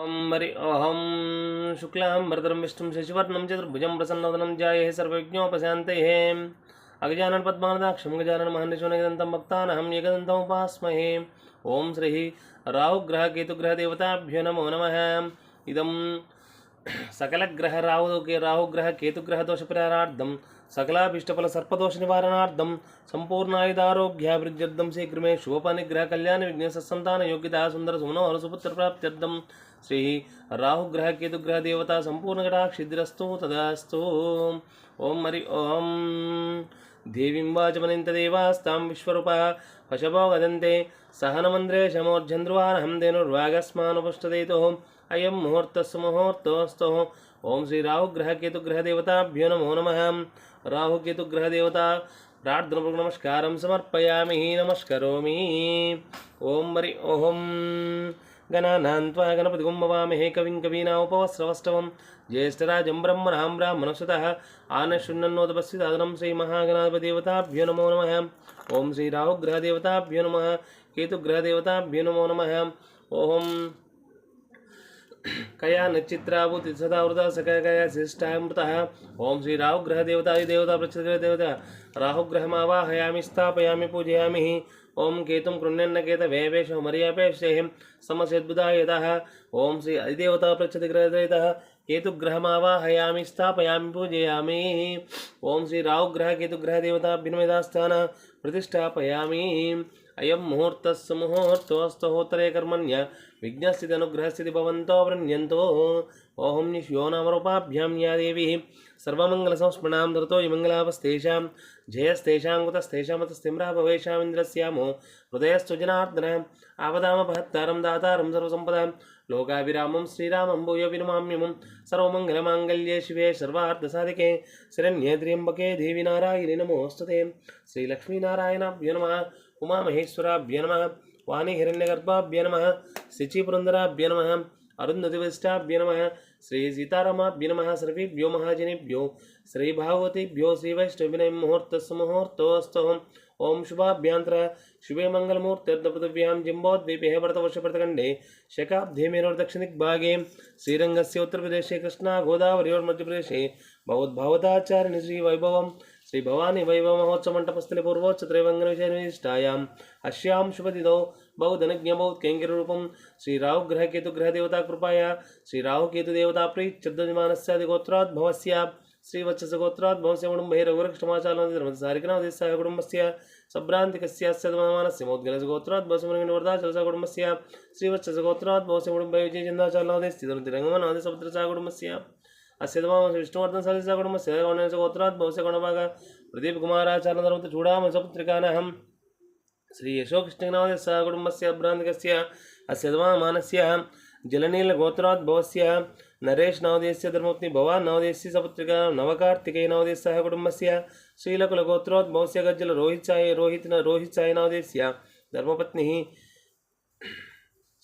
हरि अहं शुक्लां वरदं विष्णुं शशिवर्णं चतुर्भुजं प्रसन्नवदनं जाये सर्वविज्ञोपशान्तये अगजाननपद्मानदाक्षं गजाननमहर्निशोनगदन्तं भक्तानहं एकदन्तमुपास्महे ॐ श्रीः राहुग्रहकेतुग्रहदेवताभ्यो नमो नमः। इदं सकलग्रह राहु राहुग्रह केतुग्रहदोषपरिहारार्थं सकलाभीष्टफलसर्पदोषनिवारणार्थं सम्पूर्णायुधारोग्याभिवृद्ध्यर्थं शीघ्रमे शुभपनिग्रहकल्याणविघ्नसत्सन्तानयोग्यता सुन्दरसुमनोहरसुपुत्रप्राप्त्यर्थं श्रीः राहुग्रहकेतुग्रहदेवता सम्पूर्णकटाक्षिद्रस्तु तदास्तु ॐ हरि ॐ देवीं वाचमनिन्तदेवास्तां विश्वरूपः पशवो वदन्ते सहनमन्द्रे शमोर्जन्द्रुवानहं धेनुर्वागस्मानुपष्टदेतुः अयं मुहूर्तस्य मुहूर्तोऽस्तु ॐ श्रीराहुग्रहकेतुग्रहदेवताभ्यो नमो नमः राहुकेतुग्रहदेवता प्रार्थनपूर्वनमस्कारं समर्पयामि नमस्करोमि ॐ हरि ॐ गणानान्त्वा गणपतिगुं भवामहे कविं कवीनामुपवस्रवस्तवं ज्येष्ठराजं ब्रह्मणां ब्राह्मणसुतः आनशृण्वन्नोदपस्थितादनं श्रीमहागणाधिपदेवताभ्यो नमो नम। नमः ॐ श्रीराहुग्रहदेवताभ्यो नमः। केतुग्रहदेवताभ्यो नमो नमः। ॐ कया नक्षत्राभूति सदा वृता सकया शिष्टामृतः ॐ श्री राहुग्रहदेवताय देवता। प्रचदेवता राहुग्रहमावाहयामि स्थापयामि, पूजयामि ॐ केतुं कृण्यन्नकेत वेवेश मर्यापेशेः समसेद्बुधायतः ॐ श्री अधिदेवता प्रचतिग्रहदेवतः केतुग्रहमावाहयामि, स्थापयामि, पूजयामि। ॐ श्री राहुग्रह केतुग्रहदेवताभ्युन्मेधास्थान प्रतिष्ठापयामि। अयं मुहूर्तस्य मुहूर्तोऽस्तहोत्तरे कर्मण्य विघ्नस्थितिनुग्रहस्थिति भवन्तो वृण्यन्तो। ओहं निश्यो नामरूपाभ्यां या देवीः। सर्वमङ्गलसंस्मृणां धृतो मङ्गलापस्तेषां जयस्तेषां कुतस्तेषामतस्तिम्रः भवेशामिन्द्रस्यामो हृदयस्तु जनार्दन आवदामपहत्तारं दातारं सर्वसम्पदां लोकाभिरामं श्रीरामं भूयो विनुमाम्यमं सर्वमङ्गलमाङ्गल्ये शिवे सर्वार्थसाधिके शरण्ये त्र्यम्बके देवि नारायणि नमोऽस्तुते श्रीलक्ष्मीनारायणाभ्यो नमः, उमामहेश्वराभ्यो नमः वाणी हिरण्यगर्भाभ्य नमः शिचिपुरन्दराभ्य नमः अरुन्धतिवशिष्ठाभ्य नमः श्रीसीतारामाभ्य नमः सर्वेभ्यो महाजनेभ्यो, श्रीभागवतेभ्यो, श्रीवैष्णविनय मुहूर्तस्य मुहूर्तोऽस्तु ॐ शुभाभ्यान्तर, शुभे मङ्गलमूर्त्यर्धपृथिव्यां जिम्बोद्वीपे भरतवर्षप्रतखण्डे शकाब्धे मेरोर्दक्षिणदिग्भागे श्रीरङ्गस्य उत्तरप्रदेशे कृष्णा गोदावर्योर्मध्यप्रदेशे भगवद्भावताचार्यनि श्रीवैभवं श्रीभवानी वैभवमहोत्सवमण्डपस्थले पूर्वोच्चत्रैवङ्गनविषयनिष्ठायाम् अस्यां शुभदिनौ। बहुधनज्ञबहुत्कैङ्गिररूपं श्रीराहुग्रहकेतुग्रहदेवताकृपाया श्रीराहुकेतुदेवता प्रीत्यर्धजमानस्य श्रीवत्सगोत्राद्भवस्य कुटुम्बे रघुरक्षमाचालनधर्मसारिकनादेशः कुटुम्बस्य सभ्रान्तिकस्यास्य मानस्य मोद्गलसगोत्राद्भवसमर्गवर्धाचलसः कुटुम्बस्य श्रीवत्सगोत्राद्भवस्य कुटुम्बे विजयचन्द्राचालनादेस्थितरतिरङ्गमनादेशपुत्रसः कुटुम्बस्य अस्य तमामस्य विष्णुवर्धनसादिसः कुटुम्बस्य गौणसगोत्राद्भवस्य गणभाग प्रदीपकुमाराचार्यधर्मतुचूडामसपुत्रिकानहं श्री यशोकृष्णनाथस्य कुटुम्बस्य अभ्रान्तिकस्य अस्य तमामानस्य जलनीलगोत्राद्भवस्य नरेश नवोदयस्य धर्मपत्नी भवान् नवोदयस्य सपुत्रिका नवकार्तिकेय नवोदयस्य कुटुम्बस्य श्रीलकुलगोत्रोद्भवस्य, गज्जल रोहित साय रोहित रोहित साय नवोदयस्य धर्मपत्नी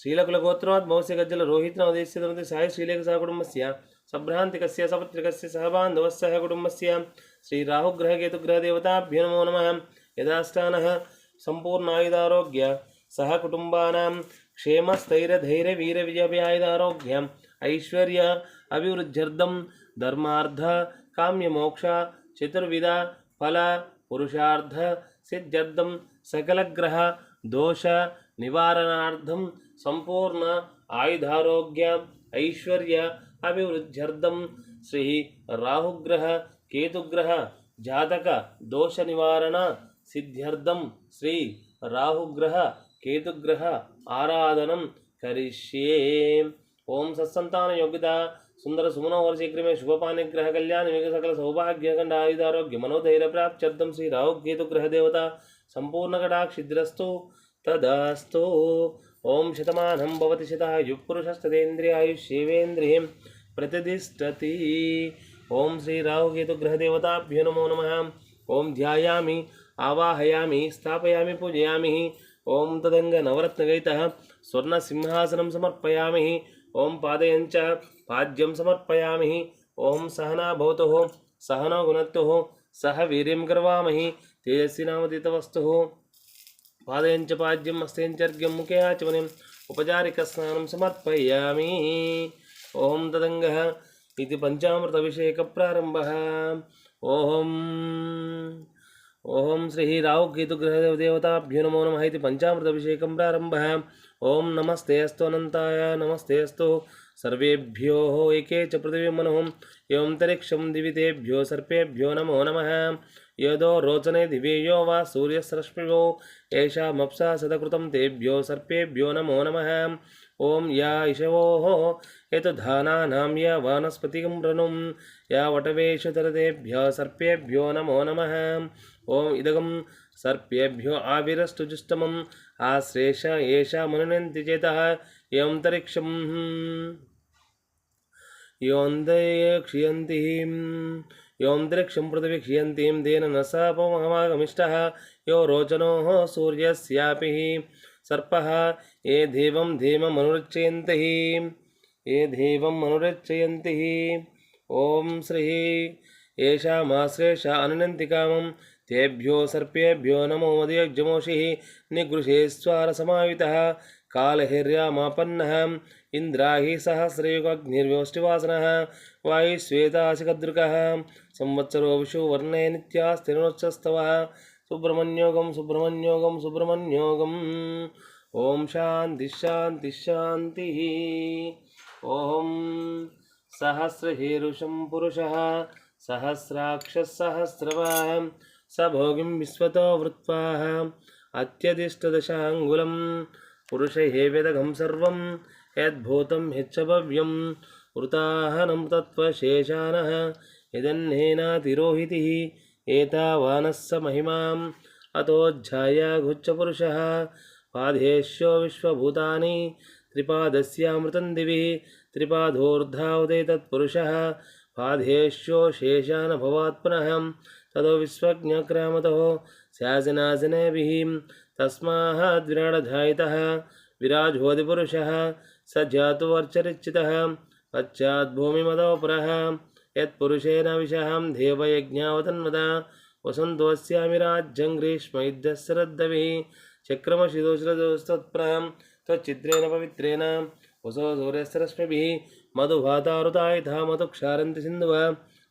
श्रीलकुलगोत्रोद्भवस्य, गज्जल रोहित नवोदयस्य धर्मपत्नी साय श्रीलेखसः कुटुम्बस्य सभ्रान्तिकस्य, सपुत्रिकस्य सहबान्धवस्य कुटुम्बस्य श्रीराहुग्रहकेतुग्रहदेवताभ्यो नमो नमः। यदाष्टानः सम्पूर्णायुधारोग्य। सह कुटुम्बानां क्षेमस्थैर्यधैर्यवीरविजयायुधारोग्यम् ऐश्वर्य अभिवृद्ध्यर्थं धर्मार्थ काम्यमोक्ष, चतुर्विध, फल पुरुषार्थ सिद्ध्यर्थं सकलग्रह, दोष, निवारणार्थं सम्पूर्ण आयुधारोग्य। ऐश्वर्य अभिवृद्ध्यर्थं श्री राहुग्रह, केतुग्रह, जातक दोष निवारण सिद्ध्यर्थं श्री राहुग्रह केतुग्रह आराधनं करिष्ये। ओम सत्संतान योग्यता सुंदर सुमनोहर शीघ्रमे शुभपानि ग्रह कल्याण वेग सकल सौभाग्य खंड आयुध आरोग्य मनोधैर्य प्राप्त चर्दम श्री राहु केतु ग्रह देवता संपूर्ण कटाक्षिद्रस्तु तदस्तु। ओम शतमानं भवति शतः युपुरुषस्तदेन्द्रियायुष्येवेन्द्रियं प्रतिष्ठति। ओम श्री राहु केतु ग्रह देवताभ्यो नमो नमः। ओम ध्यायामि आवाहयामि, स्थापयामि, पूजयामि। ओम तदंग नवरत्नगैतः स्वर्णसिंहासनं समर्पयामि। ॐ पादयञ्च, पाद्यं समर्पयामि। ॐ सहना भवतुः सहनो गुणत्तुः सह वीर्यं कर्वामहि तेजस्वी नामदितवस्तुः पादयञ्च पाद्यम् हस्तेञ्चर्घ्यं मुखे आचमनिं उपचारिकस्नानं समर्पयामि। ॐ तदङ्गः इति पञ्चामृतभिषेकप्रारम्भः। ॐ ॐ श्री राहुकेतुग्रहदेवताभ्यो नमो नमः इति पञ्चामृतभिषेकं प्रारम्भः। ॐ नमस्ते अस्तु अनन्ताय, नमस्ते अस्तु। सर्वेभ्यो एके पृथिवीं मनोः एवन्तरिक्षं दिवितेभ्यो सर्पेभ्यो नमो नमः। यदो रोचने दिवे यो वा सूर्यस्रश्मिवो येषामप्सा सदकृतं तेभ्यो सर्पेभ्यो नमो नमः। ॐ या इषवोः एतद्धानानां या वानस्पतिकं रनुं या वटवेषतरतेभ्यः सर्पेभ्यो नमो नमः। ॐ इदगं सर्पेभ्यो आविरस्तु जुष्टमम् आश्रेष एषा मनुनन्ति चेतः एवन्तरिक्षं योन्दये क्षियन्ति योऽन्तरिक्षं पृथिवी क्षियन्तीं तेन न सापमहमागमिष्टः। यो रोचनोः सूर्यस्यापि सर्पः ये देवं धीममनुरच्यन्ति ये देवम् अनुरच्यन्ति ॐ श्रीः येषामाश्रेष अनुनन्ति कामं। तेभ्यो सर्पेभ्यो नमो मदयज्ञमोषिः निगृहेश्वारसमायुतः कालहिर्यामापन्नः। इन्द्राहि सहस्रयुगग्निर्व्योष्टिवासनः। वायुश्वेताशिखदृकः संवत्सरो विषुवर्णे नित्यास्तिरुणोत्सस्तवः सुब्रह्मण्योगं सुब्रह्मण्योगं सुब्रह्मण्योगम्। ॐ शान्तिः शान्तिः शान्तिः ॐ सहस्रहेरुषं पुरुषः सहस्राक्षः सहस्रवाः स भोगिं विश्वतो वृत्वाः अत्यदिष्टदशाङ्गुलं पुरुषये वेदघं सर्वं, यद्भूतं ह्यच्च भव्यं वृताहनं तत्त्वशेषानः यदन्नेनातिरोहितिः एतावानः स महिमाम् अतोऽध्यायाघुच्चपुरुषः पादेश्यो विश्वभूतानि त्रिपादस्यामृतं दिवि त्रिपादोर्धावते तत्पुरुषः। पादेश्यो शेषानभवात् पुनः ततो विश्वज्ञक्रामतो स्यासनासनेभिः तस्माद्विराडधायितः विराजोदिपुरुषः स जातुवर्चरिच्युतः पश्चाद्भूमिमदोपुरः यत्पुरुषेण विषहं देवयज्ञावतन्मदा। చక్రమ శిదోషరస్తత్ప్రాం త్వచిద్రేణ పవిత్రేణ. వసో సౌర్యస్తరశ్మిభి మధుభాతారుతాయ మధు క్షారంతి సింధువ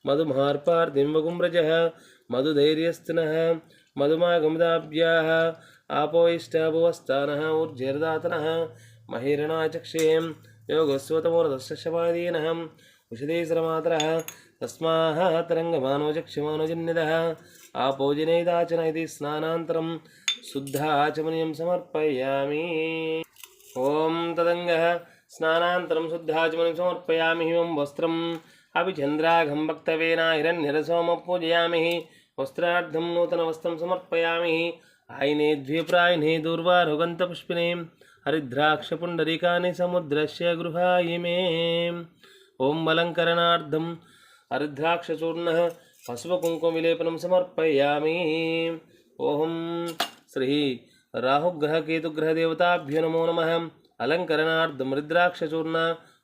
మధుమార్పార్దింవగుమ్రజ మధుధైర్యస్థిన మధుమాగమిదాభ్యా ఆపోయిష్టాభువస్థాన ఊర్జేర్దాతన మహిరణాచక్షేయం యోగస్వతమోరదశపాదీన ఉషధీశ్రమాతర తస్మాహ తరంగమానోచక్షమానుజన్యద ఆపోజనేదాచన ఇది స్నానాంతరం శుద్ధాచమనీయం సమర్పయామి ఓం తదంగ స్నానాంతరం శుద్ధాచమనం సమర్పయామి ఓం వస్త్రం అవి చంద్రాఘం భక్తవేన హిరణ్యరసోమ పూజయామి వస్త్రార్థం నూతన వస్త్రం సమర్పయామి ఆయనే ద్విప్రాయణే దూర్వారుగంత పుష్పినే హరిద్రాక్ష పుండరీకాని సముద్రస్య గృహాయిమే ఓం అలంకరణార్థం హరిద్రాక్షచూర్ణ పశుపకుంకుమ విలేపనం సమర్పయామి ఓహం श्री राहुग्रहकेतुग्रहदेवताभ्यो नमो नमः। अलङ्करणार्थं रुद्राक्षचूर्ण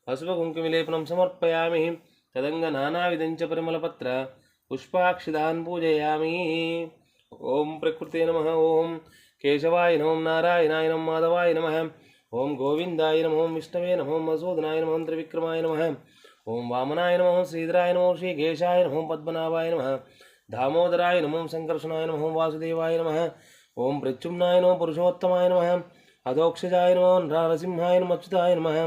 हस्वकुङ्कुमविलेपनं समर्पयामि। तदङ्गनानाविधञ्च परिमलपत्र पुष्पाक्षिदान् पूजयामि ॐ प्रकृते नमः। ॐ केशवाय नमः। नारायणाय नमः। माधवाय नमः। ॐ गोविन्दाय नमः। विष्णवे नमः। मसूदनाय नमः। त्रिविक्रमाय नमः। ॐ वामनाय नमः। श्रीधराय नमः। श्रीकेशाय नमः। पद्मनाभाय नमः। दामोदराय नमः। सङ्कर्षणाय नमः। वासुदेवाय नमः। ॐ प्रत्युम्नाय नमः पुरुषोत्तमाय नमः अधोक्षजाय नमः नरसिंहाय नमः अच्युताय नमः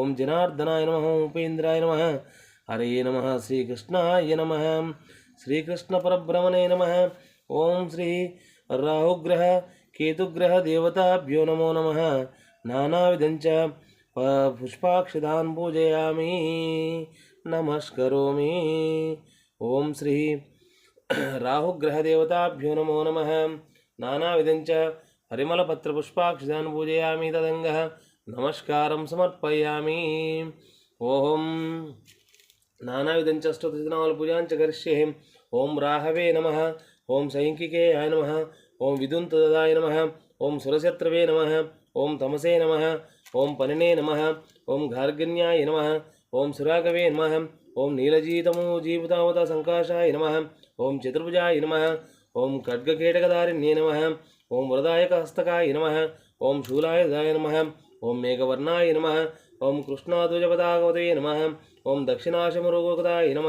ॐ जनार्दनाय नमः उपेन्द्राय नमः हरे नमः श्रीकृष्णाय नमः श्रीकृष्णपरब्रह्मणे नमः ॐ श्री राहुग्रह केतुग्रहदेवताभ्यो नमो नमः नानाविधञ्च पुष्पाक्षदान् पूजयामि नमस्करोमि ॐ श्री राहुग्रहदेवताभ्यो नमो नमः नानाविधञ्च परिमलपत्रपुष्पाक्षदान् पूजयामि तदङ्गः नमस्कारं समर्पयामि। ॐ नानाविधञ्च अष्टोत्तरनामपूजाञ्च करिष्ये। ॐ राहवे नमः। ॐ सैङ्किकेयाय नमः। ॐ विदुन्तदाय नमः। ॐ सुरशत्रवे नमः। ॐ तमसे नमः। ॐ पनिने नमः। ॐ गार्गन्याय नमः। ॐ सुरागवे नमः। ॐ नीलजीतमोजीवितावता सङ्काशाय नमः। ॐ चतुर्भुजाय नमः। ओं खड्गकेटकधारिण्ये नम ओं वरदायकहस्तकाय नम ओं शूलायुधाय नम ओं मेघवर्णाय नम ओं कृष्णाध्वजपदागवदये नम ओं दक्षिणाशमरुगोगदाय नम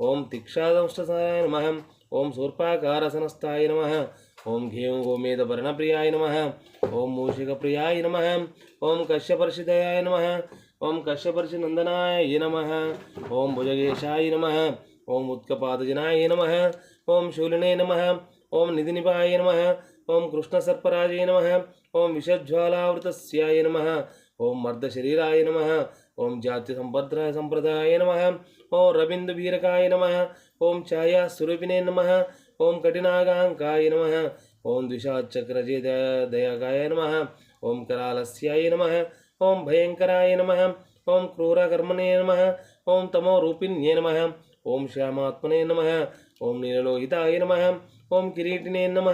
ओं तीक्षादंशसाय नम ओं सूर्पाकारसनस्थाय नम ओं घें गोमेदवर्णप्रियाय नम ओं मूषिकप्रियाय नम ओं कश्यपर्षिदयाय नम ओं कश्यपर्षिनंदनाय नम ओं भुजगेशाय नम ओं उत्कपादजनाय नम ओम शूलिने नम ओं निधिनिपाय नम ओं कृष्णसर्पराजय नम ओं विषज्वालावृत नम ओं मर्दशरीराय नम ओं संभद्रा संप्रदाय नम ओं रविंदुवीरकाय नम ओं छायास्वरूपिणे नम ओं कठिनागाय नम ओं द्विषाचक्रजे दयाकाय नम ओं करालस्याय नम ओं भयंकराय नम ओं क्रूरकर्मणे नम ओं तमोरूपिण्ये नम ओं श्यामात्मने नम ओम नीललोहिताय नम ओं किटिने नम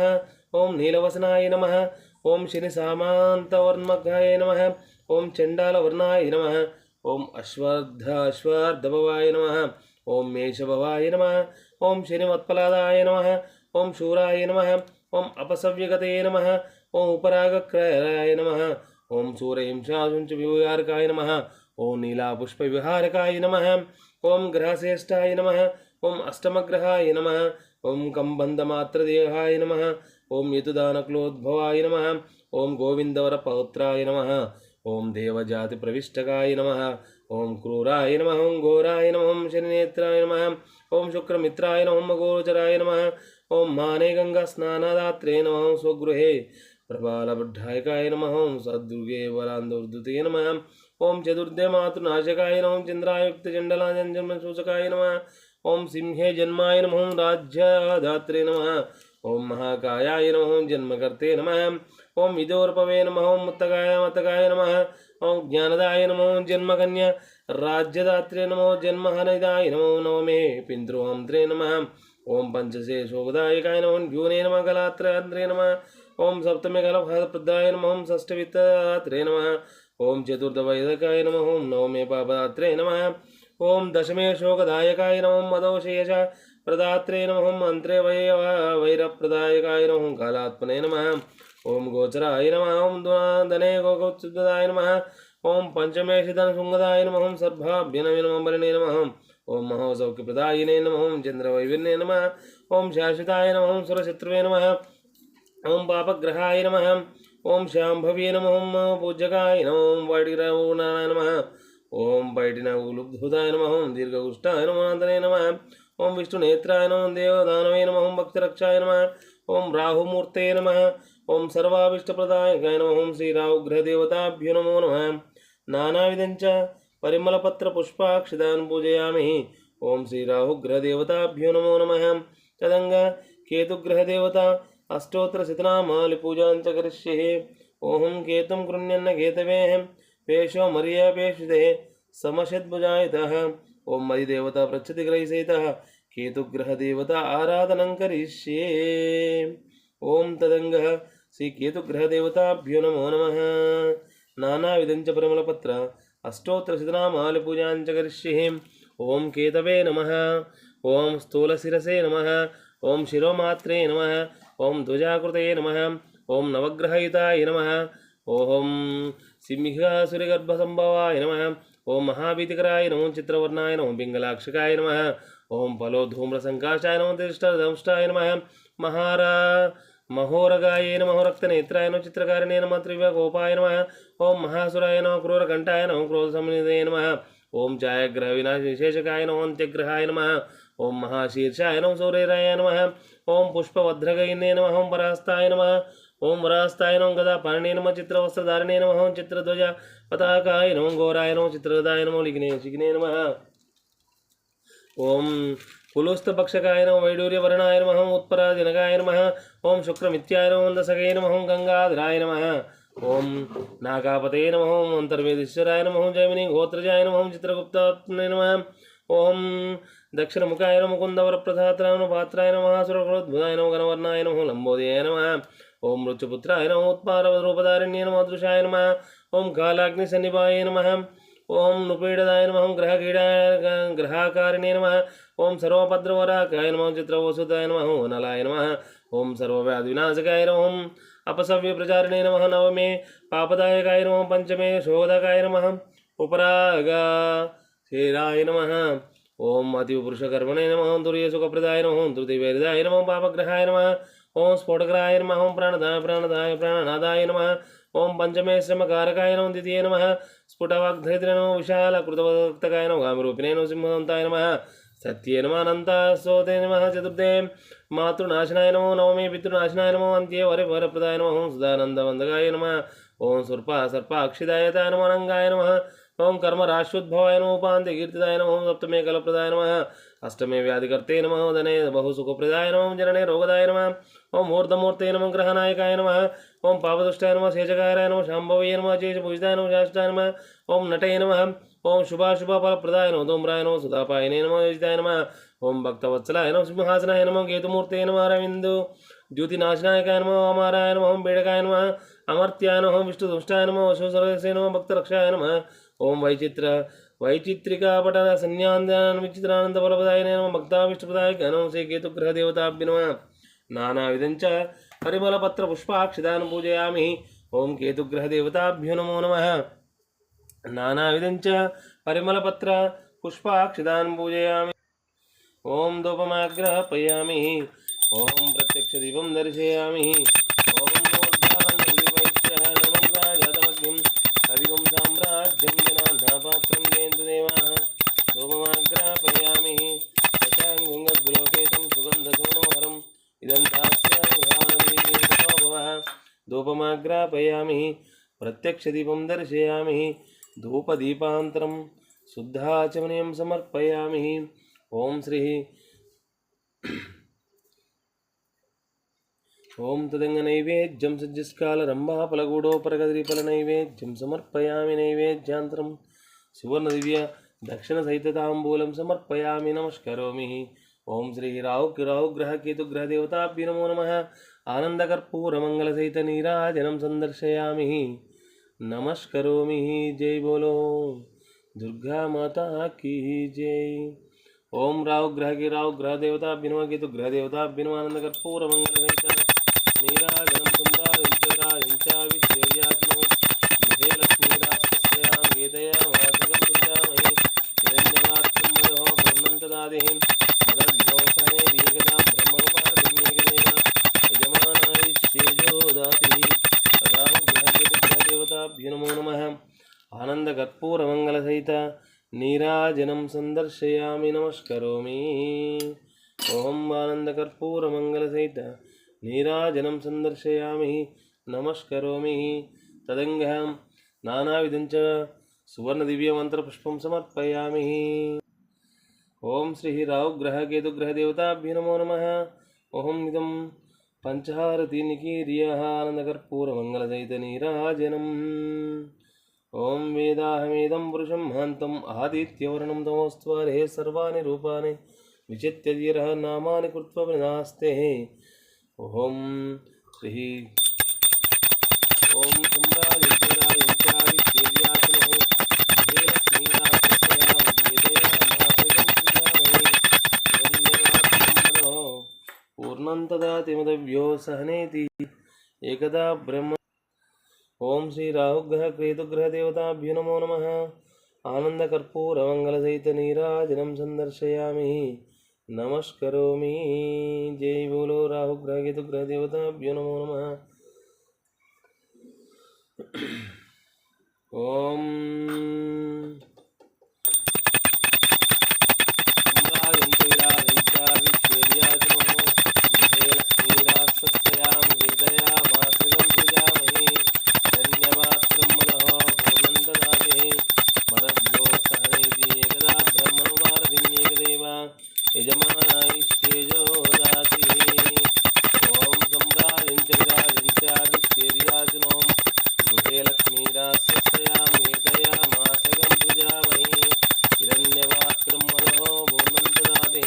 ओं नीलवसनाय नमः ॐ श्रीसामान्तवर्मकाय नम ओं चंडालवर्णाय नम ओं अश्वर्ध अश्वर्धभवाय नम ओं मेषभवाय नम ओं शनिमत्पलादाय नम ओं शूराय नम ओं अपसव्यगत नम ओं उपरागक्रय नम ओं सूरहिंसाशुंच विहारकाय नम ओं नीलापुष्पविहारकाय नम ओं ग्रहश्रेष्ठाय नम ओम अष्टमग्रहाय नमः ओम कम्बन्धमात्रदेहाय नमः ओम यतुदानक्लोद्भवाय ओं ओम नम ओं देवजाति देवजातिप्रविष्टकाय नम ओं क्रूराय नम ओं घोराय नमः ओम शनिनेत्राय नमः ओम शुक्रमित्राय नमः ओम अगोचराय नमः ओम माने गङ्गास्नानादात्रे नमः स्वगृहे प्रबालबुद्धायकाय नम ओं सदुर्गे बलान्दुर्दुते नम ओं चतुर्दे मातृनाशकाय नमः ओम चन्द्रायुक्तचण्डलाञ्जनसूचकाय नमः ओम सिंह जन्माय नम ओम राज्यदात्रे नम ओम महाकायाय नम ओम जन्मकर्ते नम ओम विदोर्पवे नम ओम मुत्तकाय मतकाय नम ओम ज्ञानदाय नम ओम जन्मकन्या राज्यदात्रे नमो जन्म हनिदाय नमो नवमे पिन्द्रोहन्त्रे नम ओं पंचसे शोकदायकाय नमो व्यूने नम कलात्रे नम ओम सप्तमे कलप्रदाय नम ओं षष्ठवित्तात्रे नम ओम चतुर्थवैदकाय नम ओम नवमे पापदात्रे नमः ओम दशमे नमो नम मदोशेष प्रदात्रे नम मंत्रे वै वैर प्रदायकाय नम कालात्मने नम ओम गोचराय नम ओम धने गोकुत्सुदाय नम ओम पंचमे शिधन सुंगदाय नम ओम सर्भाभ्य नम भरणे नम ओम महोसौख्य प्रदायने नम ओम चंद्र नम ओम शाश्वताय नम ओम सुरशत्रुवे नम ओम पापग्रहाय नम ओम शांभवी नम ओम पूज्यकाय नम ओम नम ओम पैटिन उलुब्धुताय नम ओं दीर्घकुष्ठाय नमांतने नम ओं विष्णुनेत्राय नम देवदानवे नम ओं भक्तरक्षाय नम ओं राहुमूर्ते नम ओं सर्वाभीष्टप्रदायकाय नम ओं श्रीरावग्रहदेवताभ्यो नमो नम नानाविधञ्च परिमलपत्रपुष्पाक्षिदान् पूजयामि ओं श्रीराहुग्रहदेवताभ्यो नमो नम तदङ्ग केतुग्रहदेवता अष्टोत्तरशतनामालिपूजां च करिष्ये ॐ केतुं गृह्णन्न केतवेऽहं पेशो मरीयापेक्षिते समषद्भुजायतः ॐ मदिदेवता पृच्छतिग्रहिसहितः केतुग्रहदेवता आराधनं करिष्ये। ॐ तदङ्गः, श्रीकेतुग्रहदेवताभ्यो नमो नमः। नानाविधं च प्रमलपत्र अष्टोत्तरशतनामालपूजाञ्च करिष्ये। ॐ केतवे नमः ॐ स्थूलशिरसे नमः ॐ शिरोमात्रे नमः ॐ ध्वजाकृतये नमः ॐ नवग्रहयुताय नमः ओम सिंहासुरगर्भसंभवाय नम। ओं महाभीतिकराय नमो चित्रवर्णाय नमो पिंगलाक्षकाय नम। ओं फलोधूम्रसंकाशा नमो तिष्ठदंष्टाय नम। महारा महोरगाय नमो, रक्तनेत्राय नम, चित्रकारिणे नम त्रिव्यकोपाय नम। ओं महासुराय नमो क्रूरघंटाय नमो क्रोधसमन्विताय नम। ओं छायाग्रह विनाश विशेषकाय नम अंत्यग्रहाय नम। ओं महाशीर्षाय नम सूर्यराय नम। ओं पुष्पभद्रगैन्ये नम ओं परास्ताय नम। ఓం వరాస్తాయ నమ కదా పాణినే నమ చిత్రవస్త్రధారిణే నమ ఓం చిత్రధ్వజ పతాకాయ నమం ఘోరాయ నమ చిత్రదాయ నమో లిగ్నే శిగ్నే నమ ఓం కులుస్థపక్షకాయ నమ వైడూర్యవర్ణాయ నమ ఉత్పరాజనకాయ నమ ఓం శుక్రమిత్యాయ నమ దశకాయ నమ ఓం గంగాధరాయ నమ ఓం నాగాపతే నమ ఓం అంతర్వేదీశ్వరాయ నమ ఓం జైమిని గోత్రజాయ నమ ఓం చిత్రగుప్తాత్మనే నమ ఓం దక్షిణముఖాయ నమ కుందవరప్రసాత్రాయ నమ పాత్రాయ నమ సురకులోద్భుతాయ నమ గణవర్ణాయ నమ లంబోదయాయ నమ ओम मृत्युपुत्राय नमोत्पारूपदारण्य नमोदृशाय नम ओं कालाग्निसन्निपाय नम ओं नुपीडदाय नम ग्रह ग्रहाकारिणे नम ओं सर्वभद्रवराकाय नम चित्रवसुताय नम ओम नलाय नम ओं सर्व्याधिनाशकाय नम ओं अपसव्य प्रचारिणे नम नवमे पापदायकाय नम पंचमे शोधकाय नम उपराग शेराय नम ओं अतिपुरुषकर्मणे नम दुर्य सुखप्रदाय नम तृतीवेदाय नम पापग्रहाय नम ॐ स्फोटग्रहाय नमः ॐ प्राणदाय प्राणदाय प्राणनादाय नमः ॐ पञ्चमे श्रमकारकाय नमः, द्वितीये नमः स्फुटवाग्धरित्रे नमः नमः गामरूपिणे नमः सिंहदन्ताय नमः, सत्ये नमः अनन्तासोते नमः, चतुर्थे मातृनाशनाय नमो, नवमे पितृनाशनाय नमो, अन्त्ये वरे वरप्रदाय नमः ॐ सदानन्दवन्दकाय नमः ॐ सर्पा सर्पाक्षिदायताय नमो नमः ॐ कर्मराश्युद्भवाय नमो उपान्ते कीर्तिदाय नमः ॐ सप्तमे कलप्रदाय नमः, अष्टमे व्याधिकर्ते नमः दने बहुसुखप्रदाय नमः, जनने रोगदाय नमः ॐ मूर्धमूर्ते नमः ग्रहनायकाय नमः ॐ पापदुष्टाय नम शेषकाराय नमः शाम्भवे नमः चेशभुजिताय नम शाष्टाय नमः ॐ नटे नमः ॐ शुभाशुभफलप्रदाय नमः, धूम्राय नम, सुधापायने नम योजिताय नम ॐ भक्तवत्सलाय नम, सिंहासनाय नम केतुमूर्ते नमः, अरविन्दु द्युतिनाशनायकाय नमः अमाराय नमः ॐ बेडकाय नम, अमर्त्याय नमः विष्णुदुष्टाय नम अशोसरसे नम, भक्तरक्षाय नम ॐ वैचित्र वैचित्रिकापटन संज्ञान्दान विचित्रानन्दफलप्रदाय नमः, भक्ताविष्टप्रदायकाय नमः श्री नमः। नानाविधञ्च परिमलपत्रपुष्पाक्षितान् पूजयामि ॐ केतुग्रहदेवताभ्यो नमो नमः। नानाविधञ्च परिमलपत्र पुष्पाक्षितान् पूजयामि ॐ धूपमाग्रहपयामि ॐ प्रत्यक्षदीपं दर्शयामि। मूर्धानन्दविवैश्यः नमं राजातमग्निम् अधिकं साम्राज्यं जनान्नापात्रं जयन्तु देवाः धूपमाग्रहपयामि दशाङ्गुङ्गद्गुलोकेतं सुगन्धसुमनोहरम् इदं धूपमाग्रापयामि, प्रत्यक्षदीपं दर्शयामि, धूपदीपान्तरं शुद्धाचमनीयं समर्पयामि। ॐ श्रीः ॐ तदङ्गनैवेद्यं सज्जस्कालरम्भाफलगूढोपरगदरिफलनैवेद्यं समर्पयामि नैवेद्यान्तरं। सुवर्णदिव्य दक्षिणसहितताम्बूलं समर्पयामि, नमस्करोमि। ॐ श्रीराहुग्रहकेतुग्रहदेवताभ्य नमो नमः। आनन्दकर्पूरमङ्गलसहितनीराजनं सन्दर्शयामि नमस्करोमि। जय बोलो। दुर्गा माता की जय। ओम राहु ग्रह के राहु ग्रह देवता बिनवा के तो ग्रह देवता बिनवानंद कर्पूर मंगल सहित विश्वेर्याचनो लक्ष्मीरास्तस्यां वेदया दुर्गामहि हिरण्यमात्रं मदहो पूर्णन्तदादिः मदभ्योसने दीर्घदा ब्रह्मोपारदिन्येकदेव यजमानायिष्येजो दातिः राहु ग्रह के तो ग्रह देवताभ्यो नमो नमः आनन्दकर्पूरमङ्गलसहित नीराजनं सन्दर्शयामि, नमस्करोमि। ॐ आनन्दकर्पूरमङ्गलसहित नीराजनं सन्दर्शयामि, नमस्करोमि। तदङ्गं नानाविधं च सुवर्णदिव्यमन्त्रपुष्पं समर्पयामि। ॐ श्रीः राहुग्रहकेतुग्रहदेवताभ्यो नमो नमः। ॐ इदं पञ्चहारतिनिकीर्यः आनन्दकर्पूरमङ्गलसहितनीराजनम् ॐ वेदाहमेदं पुरुषं महान्तम् आदित्यवर्णं तमोस्त्वारे सर्वाणि रूपाणि विचित्यधीरः नामानि कृत्वा प्रदास्ते ॐ श्रीः ॐ पूर्णं तदाति मदव्यो सहनेति। एकदा ब्रह्म ओम श्री राहुग्रह केतुग्रह देवताभ्यो नमो नमः आनन्दकर्पूरमङ्गलसहित नीराजनं सन्दर्शयामि नमस्करोमि जय बोलो राहुग्रह केतुग्रह देवताभ्यो नमो नमः ॐ इन्द्रायन्त विराजन्त विश्वेर्याजनो गृहे लक्ष्मीरास्तस्यां वेदया मासगं सृजामहि धन्यमात्रं मदः पूर्णं ददाति मदभ्यो सहनेति एकदा ब्रह्मणोपारदिन्येकदेव यजमानायिष्येजो दाति ॐ सम्राजं च विराजं च विश्वेर्याजनो गृहे लक्ष्मीरास्तस्यां वेदया मासगं सृजामहि हिरण्यवाक्रं मदो पूर्णं ददाति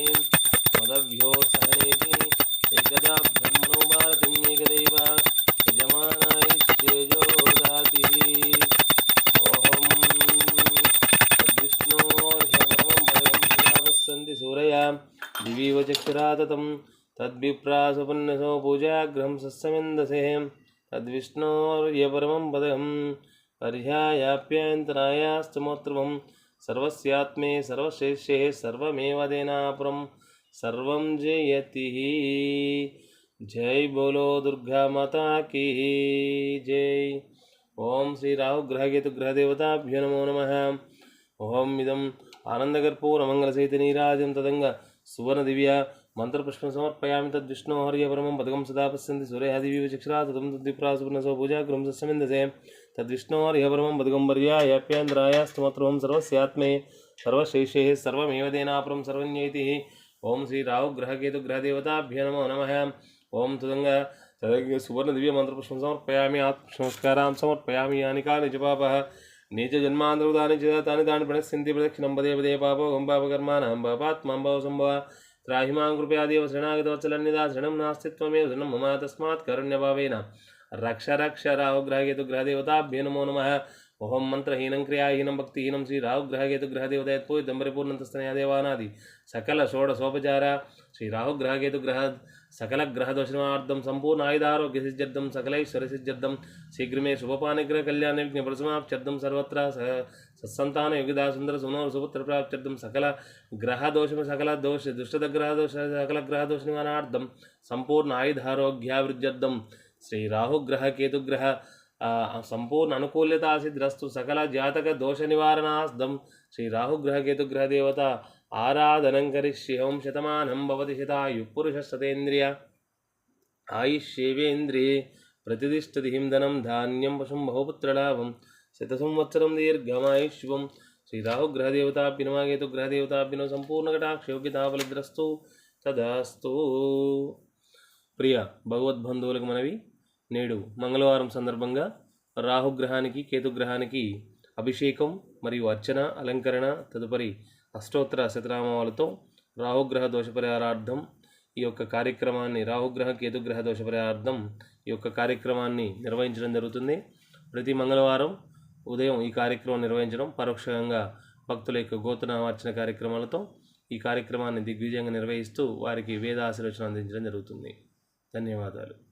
मदभ्यो सहनेति एकदा ब्रह्मणो भारतिन्येकदेव यजमानायिष्येजो दातिः ॐ तद्विष्णोर्ह्यपरमं पदं सदावस्सन्ति सूरया दिवीव चक्षुरा ततं तद्विप्रासुपन्नसो पूजाग्रहं सस्समिन्दसे तद्विष्णोर्यपरमं पदं पर्यायाप्यान्तरायास्तमोत्रवं सर्वस्यात्मे, सर्वशेष्ये सर्वमेव देनापुरं सर्वं जयति। जय बोलो दुर्गा माता की। जय। ओम श्री राहु ग्रह केतु ग्रह देवताभ्यो नमो नमः। ओम इदम् तदंग सुवर्ण दिव्या मंत्रपुष्प समर्पयाम तद विष्णु हरिय परमं पदकं सदा पश्यन्ति सूर्यादिविव चक्षरा तदं तद्विप्रासुपुनसो पूजा गृहं सस्यमिन्दसे। तद्विष्णोहर्य परमं पदकं वर्यायाप्यान्द्राय स्तुमत्रुहं सर्वस्यात्मे, सर्वशेषे सर्वमेव देनापरं सर्वन्यैतिः। ओम श्री राहु ग्रह केतु ग्रह देवताभ्य नमो नमः। ओम तदंग तदंग सुवर्ण दिव्य मंत्र समर्पयाम समर्पयामि आत्मसंस्कारां समर्पयामि यानिकानि च पापः। नीच जन्मान्तरुदानि च तानि तानि प्रणश्यन्ति प्रदक्षिणं पदे पदे पापो गं पापकर्माणां पापात्मां भावसम्भव त्राहि माँ कृपयादेव शरणागतवत्सलन्यदा शरणं नास्ति त्वमेव शरणं मम तस्मात् करुण्यभावेन। रक्ष रक्ष राहुग्रहकेतुग्रहदेवताभ्यो नमो नमः। ओहं मन्त्रहीनं, क्रियाहीनं, भक्तिहीनं श्रीराहुग्रहकेतुग्रहदेवता परिपूर्णन्तस्तनया देवानादि। सकल षोडशोपचार श्रीराहुग्रहकेतुग्रह सकलग्रहदोषणार्थं सम्पूर्ण आयुधारोग्यसिद्ध्यर्थं सकलैश्वर्यसिद्ध्यर्थं शीघ्रमे शुभपानिग्रह कल्याण विघ्नप्रसमाप्त्यर्थं सर्वत्र सत्सन्तान योगिदा सुन्दर सुनो सुपुत्रप्राप्त्यर्थं सकल ग्रहदोष सकल दोष दुष्टग्रहदोष सकलग्रहदोष निवारणार्थं सम्पूर्ण आयुधारोग्यावृद्ध्यर्थं श्रीराहुग्रहकेतुग्रह संपूर्ण अनुकूल्यता सिद्धिरस्तु सकल जातक दोष निवारणार्थं श्रीराहुग्रहकेतुग्रह देवता आराधनं करिष्ये ओं शतमानं भवति शतायुः पुरुषशतेन्द्रिय आयुष्येवेन्द्रिये प्रतिष्ठतिहिं धनं धान्यं पशुं बहुपुत्रलाभं శతసంవత్సరం శ్రీరాహు గ్రహదేవతాభ్యనమాగేతు గ్రహదేవతాభ్యనో సంపూర్ణకటాక్షయోగ్యతాఫలిద్రస్తు సదాస్తు ప్రియ భగవద్బంధువులకు మనవి నేడు మంగళవారం సందర్భంగా రాహుగ్రహానికి కేతుగ్రహానికి అభిషేకం మరియు అర్చన అలంకరణ తదుపరి అష్టోత్తర శతనామాలతో రాహుగ్రహ దోషపరిహారార్థం ఈ యొక్క కార్యక్రమాన్ని రాహుగ్రహ కేతుగ్రహ దోషపరిహార్థం ఈ యొక్క కార్యక్రమాన్ని నిర్వహించడం జరుగుతుంది. ప్రతి మంగళవారం ఉదయం ఈ కార్యక్రమం నిర్వహించడం పరోక్షంగా భక్తుల యొక్క గోతనామార్చన కార్యక్రమాలతో ఈ కార్యక్రమాన్ని దిగ్విజయంగా నిర్వహిస్తూ వారికి వేద ఆశీర్వచనం అందించడం జరుగుతుంది. ధన్యవాదాలు.